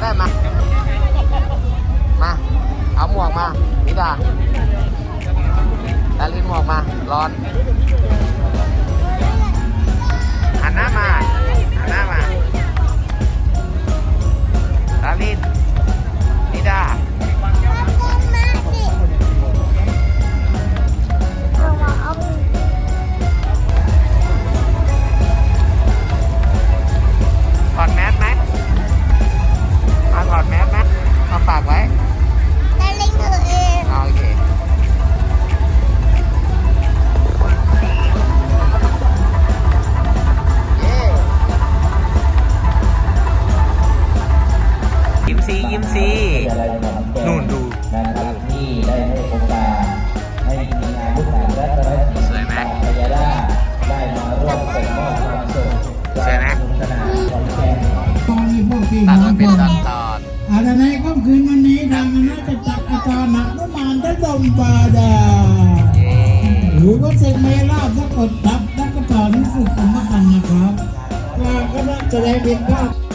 ได้มา มา เอาหมวกมานิดาดารินหมวกมา ร้อน ซียิ้มซีนู่นดูนะครับที่ได้ให้โอกาสให้ทีมงานทุกทนและตระกูลสวยไหมได้มาร่วมส่งมอบความสุขสวยสนานของแกงตอนนี้พวกพี่น้องก็อะไรในค่ำคืนวันนี้ทางคณะจะจัดอาจารย์หนักนุมานระดมปาดาหรือว่าเซนเมล่าสักดดับนักกระต่อนักฝึกกรรมกันนะครับคณะจะได้เป็นภาพ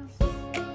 house.